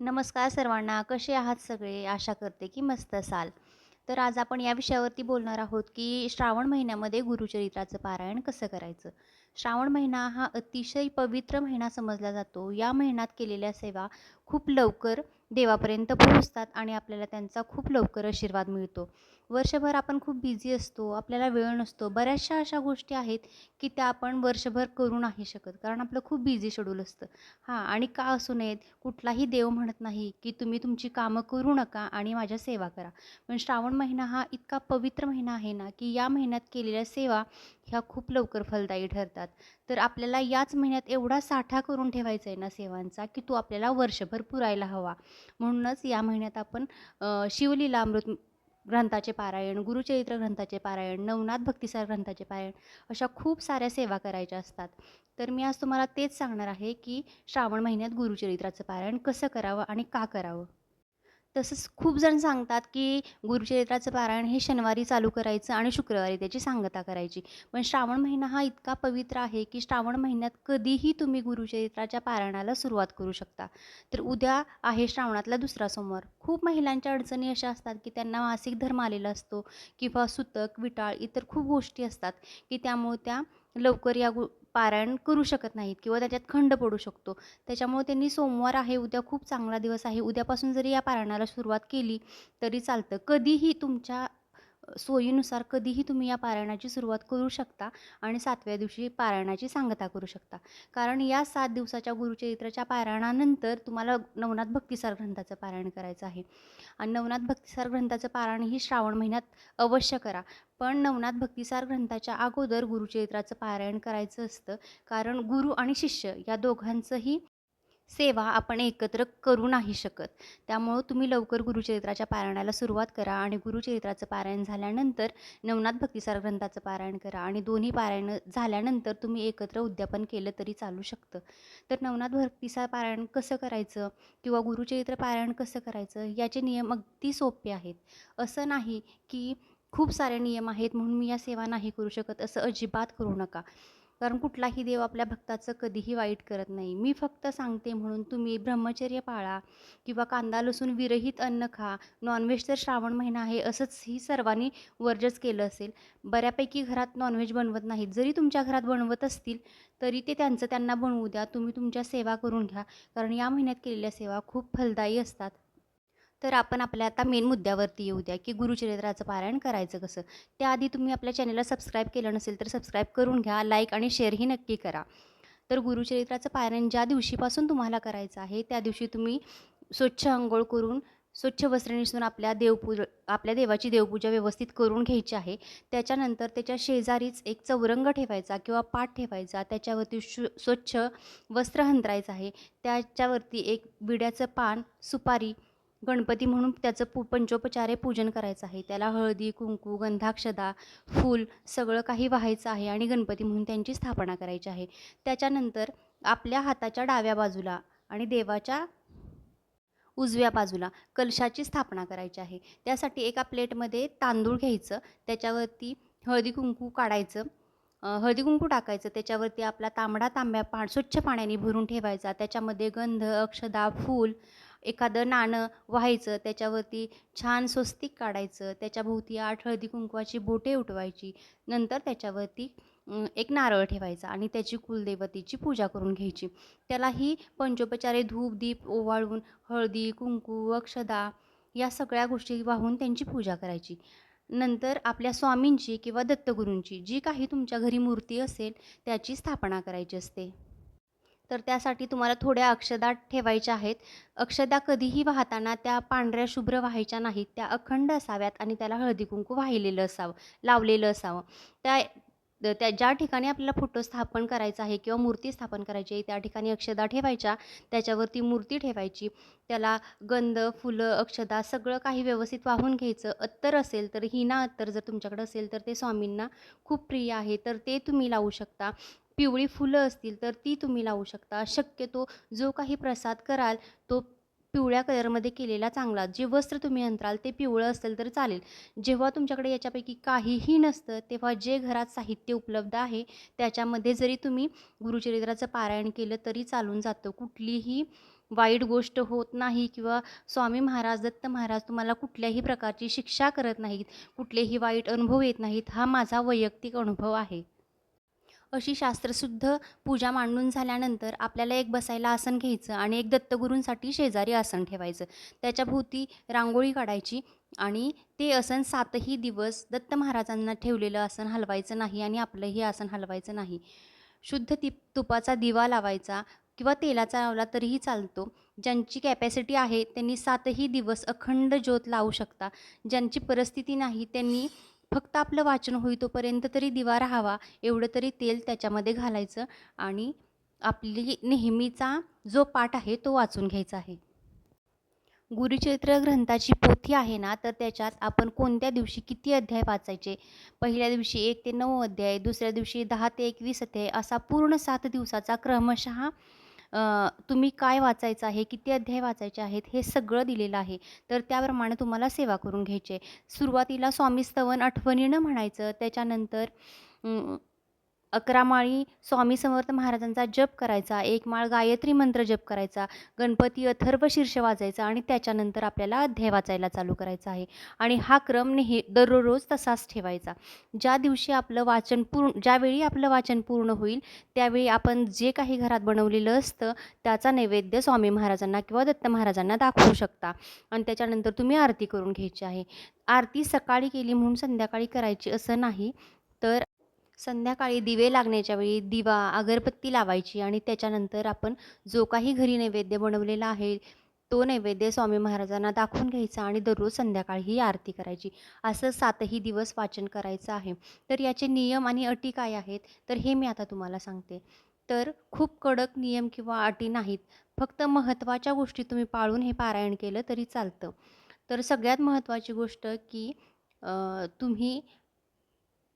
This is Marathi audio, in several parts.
नमस्कार सर्वांना कसे आहात सगळे? आशा करते की मस्त असाल. तर आज आपण या विषयावरती बोलणार आहोत की श्रावण महिन्यामध्ये गुरुचरित्राचं पारायण कसं करायचं? श्रावण महिना हा अतिशय पवित्र महिना समजला जातो. या महिन्यात केलेल्या सेवा खूप लवकर देवापर्यंत पोहोचतात आणि आपल्याला त्यांचा खूप लवकर आशीर्वाद मिळतो. वर्षभर आपण खूप बिझी असतो आपल्याला वेळ नसतो. बऱ्याचशा अशा गोष्टी आहेत की त्या आपण वर्षभर करू नाही शकत कारण आपलं खूप बिझी शेड्यूल असतं. हां आणि का असू नयेत कुठलाही देव म्हणत नाही की तुम्ही तुमची कामं करू नका आणि माझ्या सेवा करा. पण श्रावण महिना हा इतका पवित्र महिना आहे ना की या महिन्यात केलेल्या सेवा ह्या खूप लवकर फलदायी ठरतात. तर आपल्याला याच महिन्यात एवढा साठा करून ठेवायचा आहे ना सेवांचा की तो आपल्याला वर्षभर पुरायला हवा. म्हणूनच या महिन्यात आपण शिवलीलामृत शिवलीला अमृत ग्रंथाचे पारायण गुरुचरित्र ग्रंथाचे पारायण नवनाथ भक्तिसार ग्रंथाचे पारायण अशा खूप साऱ्या सेवा करायच्या असतात. तर मी आज तुम्हाला तेच सांगणार आहे की श्रावण महिन्यात गुरुचरित्राचं पारायण कसं करावं आणि का करावं? तसंच खूप जण सांगतात की गुरुचरित्राचं पारायण हे शनिवारी चालू करायचं आणि शुक्रवारी त्याची सांगता करायची. पण श्रावण महिना हा इतका पवित्र आहे की श्रावण महिन्यात कधीही तुम्ही गुरुचरित्राच्या पारायणाला सुरुवात करू शकता. तर उद्या आहे श्रावणातला दुसरा सोमवार. खूप महिलांच्या अडचणी अशा असतात की त्यांना मासिक धर्म आलेला असतो किंवा सुतक विटाळ इतर खूप गोष्टी असतात की त्यामुळे त्या लवकर या गो पारायण करू शकत नाहीत किंवा त्याच्यात खंड पडू शकतो. त्याच्यामुळे त्यांनी सोमवार आहे उद्या खूप चांगला दिवस आहे. उद्यापासून जरी या पारायणाला सुरुवात केली तरी चालतं. कधीही तुमच्या सोयीनुसार कधीही तुम्ही या पारायणाची सुरुवात करू शकता आणि सातव्या दिवशी पारायणाची सांगता करू शकता. कारण या सात दिवसाच्या गुरुचरित्राच्या पारायणानंतर तुम्हाला नवनाथ भक्तिसार ग्रंथाचं पारायण करायचं आहे. आणि नवनाथ भक्तिसार ग्रंथाचं पारायण ही श्रावण महिन्यात अवश्य करा. पण नवनाथ भक्तिसार ग्रंथाच्या अगोदर गुरुचरित्राचं पारायण करायचं असतं. कारण गुरु आणि शिष्य या दोघांचंही सेवा आपण एकत्र करू नाही शकत. त्यामुळं तुम्ही लवकर गुरुचरित्राच्या पारायणाला सुरुवात करा आणि गुरुचरित्राचं पारायण झाल्यानंतर नवनाथ भक्तिसार ग्रंथाचं पारायण करा आणि दोन्ही पारायण झाल्यानंतर तुम्ही एकत्र उद्यापन केलं तरी चालू शकतं. तर नवनाथ भक्तिसार पारायण कसं करायचं किंवा गुरुचरित्र पारायण कसं करायचं याचे नियम अगदी सोपे आहेत. असं नाही की खूप सारे नियम आहेत म्हणून मी या सेवा नाही करू शकत असं अजिबात करू नका. कारण कुठलाही देव आपल्या भक्ताचं कधीही वाईट करत नाही. मी फक्त सांगते म्हणून तुम्ही ब्रह्मचर्य पाळा किंवा कांदा लसूण विरहित अन्न खा. नॉनव्हेज तर श्रावण महिना आहे असंच ही सर्वांनी वर्जच केलं असेल. बऱ्यापैकी घरात नॉनव्हेज बनवत नाहीत. जरी तुमच्या घरात बनवत असतील तरी ते त्यांचं त्यांना बनवू द्या. तुम्ही तुमच्या सेवा करून घ्या. कारण या महिन्यात केलेल्या सेवा खूप फलदायी असतात. तर आपण आपल्या आता मेन मुद्द्यावरती येऊ द्या की गुरुचरित्राचं पारायण करायचं कसं? त्याआधी तुम्ही आपल्या चॅनलला सबस्क्राईब केलं नसेल तर सबस्क्राईब करून घ्या लाईक आणि शेअरही नक्की करा. तर गुरुचरित्राचं पारायण ज्या दिवशीपासून तुम्हाला करायचं आहे त्या दिवशी तुम्ही स्वच्छ अंघोळ करून स्वच्छ वस्त्र नेसून आपल्या देवपूज आपल्या देवाची देवपूजा व्यवस्थित करून घ्यायची आहे. त्याच्यानंतर त्याच्या शेजारीच एक चौरंग ठेवायचा किंवा पाठ ठेवायचा. त्याच्यावरती शु स्वच्छ वस्त्र हंतरायचं आहे. त्याच्यावरती एक विड्याचं पान सुपारी गणपती म्हणून त्याचं पू पंचोपचारे पूजन करायचं आहे. त्याला हळदी कुंकू गंधाक्षदा फूल सगळं काही व्हायचं आहे आणि गणपती म्हणून त्यांची स्थापना करायची आहे. त्याच्यानंतर आपल्या हाताच्या डाव्या बाजूला आणि देवाच्या उजव्या बाजूला कलशाची स्थापना करायची आहे. त्यासाठी एका प्लेटमध्ये तांदूळ घ्यायचं त्याच्यावरती हळदी कुंकू काढायचं हळदी कुंकू टाकायचं त्याच्यावरती आपला तांबडा तांब्या पा स्वच्छ पाण्याने भरून ठेवायचा त्याच्यामध्ये गंध अक्षदा फूल एखादं नाणं व्हायचं त्याच्यावरती छान स्वस्तिक काढायचं त्याच्याभोवती आठ हळदी कुंकवाची बोटे उठवायची नंतर त्याच्यावरती एक नारळ ठेवायचा आणि त्याची कुलदेवतेची पूजा करून घ्यायची. त्यालाही पंचोपचारे धूप दीप ओवाळून हळदी कुंकू अक्षदा या सगळ्या गोष्टी वाहून त्यांची पूजा करायची. नंतर आपल्या स्वामींची किंवा दत्तगुरूंची जी काही तुमच्या घरी मूर्ती असेल त्याची स्थापना करायची असते. तर त्यासाठी तुम्हाला थोड्या अक्षदा ठेवायच्या आहेत. अक्षदा कधीही वाहताना त्या पांढऱ्या शुभ्र व्हायच्या नाहीत. त्या अखंड असाव्यात आणि त्याला हळदी कुंकू वाहिलेलं असावं लावलेलं असावं. त्या त्या ज्या ठिकाणी आपल्याला फोटो स्थापन करायचा आहे किंवा मूर्ती स्थापन करायची आहे त्या ठिकाणी अक्षदा ठेवायच्या. त्याच्यावरती मूर्ती ठेवायची. त्याला गंध फुलं अक्षदा सगळं काही व्यवस्थित वाहून घ्यायचं. अत्तर असेल तर हिना अत्तर जर तुमच्याकडे असेल तर ते स्वामींना खूप प्रिय आहे. तर ते तुम्ही लावू शकता. पिवळी फुलं असतील तर ती तुम्ही लावू शकता. शक्यतो जो काही प्रसाद कराल तो पिवळ्या कलरमध्ये केलेला चांगला. जे वस्त्र तुम्ही अंतराल ते पिवळं असेल तर चालेल. जेव्हा तुमच्याकडे याच्यापैकी काहीही नसतं तेव्हा जे घरात साहित्य उपलब्ध आहे त्याच्यामध्ये जरी तुम्ही गुरुचरित्राचं पारायण केलं तरी चालून जातं. कुठलीही वाईट गोष्ट होत नाही किंवा स्वामी महाराज दत्त महाराज तुम्हाला कुठल्याही प्रकारची शिक्षा करत नाहीत. कुठलेही वाईट अनुभव येत नाहीत. हा माझा वैयक्तिक अनुभव आहे. अशी शास्त्रशुद्ध पूजा मांडून झाल्यानंतर आपल्याला एक बसायला आसन घ्यायचं आणि एक दत्तगुरूंसाठी शेजारी आसन ठेवायचं. त्याच्याभोवती रांगोळी काढायची आणि ते आसन सातही दिवस दत्त महाराजांना ठेवलेलं आसन हलवायचं नाही आणि आपलंही आसन हलवायचं नाही. शुद्ध ती तुपाचा दिवा लावायचा किंवा तेलाचा लावला तरीही चालतो. ज्यांची कॅपॅसिटी आहे त्यांनी सातही दिवस अखंड ज्योत लावू शकता. ज्यांची परिस्थिती नाही त्यांनी फक्त आपलं वाचन होईतोपर्यंत तरी दिवा राहावा एवढं तरी तेल त्याच्यामध्ये घालायचं आणि आपली नेहमीचा जो पाठ आहे तो वाचून घ्यायचा आहे. गुरुचरित्र ग्रंथाची पोथी आहे ना तर त्याच्यात आपण कोणत्या दिवशी किती अध्याय वाचायचे? पहिल्या दिवशी एक ते नऊ अध्याय दुसऱ्या दिवशी दहा ते एकवीस अध्याय असा पूर्ण सात दिवसाचा क्रमशः अ, तुम्ही काय वाचायचं आहे किती अध्याय वाचायचे आहेत हे सगळं दिलेलं आहे. तर त्याप्रमाणे तुम्हाला सेवा करून घ्यायची आहे. सुरुवातीला स्वामी स्तवन आठवणीनं म्हणायचं त्याच्यानंतर अं, अकरा माळी स्वामी समर्थ महाराजांचा जप करायचा एक माळ गायत्री मंत्र जप करायचा गणपती अथर्व शीर्ष वाचायचा आणि त्याच्यानंतर आपल्याला अध्याय वाचायला चालू करायचा आहे. आणि हा क्रम नेहे दररोज तसाच ठेवायचा. ज्या दिवशी आपलं वाचन पूर्ण ज्यावेळी आपलं वाचन पूर्ण होईल त्यावेळी आपण जे काही घरात बनवलेलं असतं त्याचा नैवेद्य स्वामी महाराजांना किंवा दत्त महाराजांना दाखवू शकता. आणि त्याच्यानंतर तुम्ही आरती करून घ्यायची आहे. आरती सकाळी केली म्हणून संध्याकाळी करायची असं नाही. संध्याकाळी दिवे लागण्याच्या वेळी दिवा अगरबत्ती लावायची आणि त्याच्यानंतर आपण जो काही घरी नैवेद्य बनवलेला आहे तो नैवेद्य स्वामी महाराजांना दाखवून घ्यायचा आणि दररोज संध्याकाळी ही आरती करायची. असं सातही दिवस वाचन करायचं आहे. तर याचे नियम आणि अटी काय आहेत? तर हे मी आता तुम्हाला सांगते. तर खूप कडक नियम किंवा अटी नाहीत. फक्त महत्त्वाच्या गोष्टी तुम्ही पाळून हे पारायण केलं तरी चालतं. तर सगळ्यात महत्त्वाची गोष्ट की तुम्ही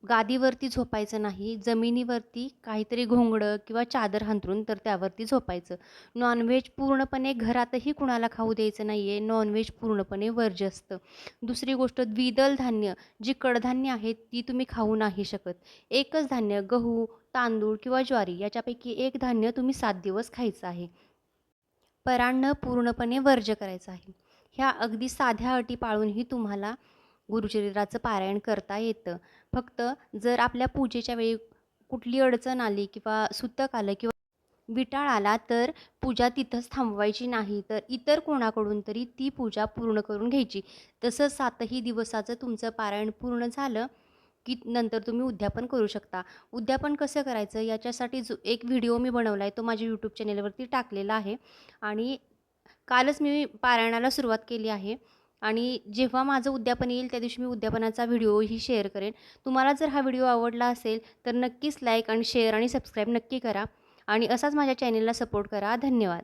गादीवरती झोपायचं नाही जमिनीवरती काहीतरी घोंगडं किंवा चादर हंतरून तर त्यावरती झोपायचं. नॉनव्हेज पूर्णपणे घरातही कुणाला खाऊ द्यायचं नाही आहे नॉनव्हेज पूर्णपणे वर्ज्य असतं. दुसरी गोष्ट द्विदल धान्य जी कडधान्य आहेत ती तुम्ही खाऊ नाही शकत. एकच धान्य गहू तांदूळ किंवा ज्वारी याच्यापैकी एक धान्य तुम्ही सात दिवस खायचं आहे. परान्न पूर्णपणे वर्ज्य करायचं आहे. ह्या अगदी साध्या अटी पाळूनही तुम्हाला गुरुचरित्राचं पारायण करता येतं. फक्त जर आपल्या पूजेच्या वेळी कुठली अडचण आली किंवा सुतक आलं किंवा विटाळ आला तर पूजा तिथंच थांबवायची नाही. तर इतर कोणाकडून तरी ती पूजा पूर्ण करून घ्यायची. तसं सातही दिवसाचं तुमचं पारायण पूर्ण झालं की नंतर तुम्ही उद्यापन करू शकता. उद्यापन कसं करायचं? याच्यासाठी जो एक व्हिडिओ मी बनवला आहे तो माझ्या यूट्यूब चॅनेलवरती टाकलेला आहे. आणि कालच मी पारायणाला सुरुवात केली आहे. आणि जेव्हा माझं उद्यापन येईल त्या दिवशी मी उद्यापनाचा व्हिडिओही शेअर करेन. तुम्हाला जर हा व्हिडिओ आवडला असेल तर नक्कीच लाईक आणि शेअर आणि सबस्क्राईब नक्की करा. आणि असाच माझ्या चॅनेलला सपोर्ट करा. धन्यवाद.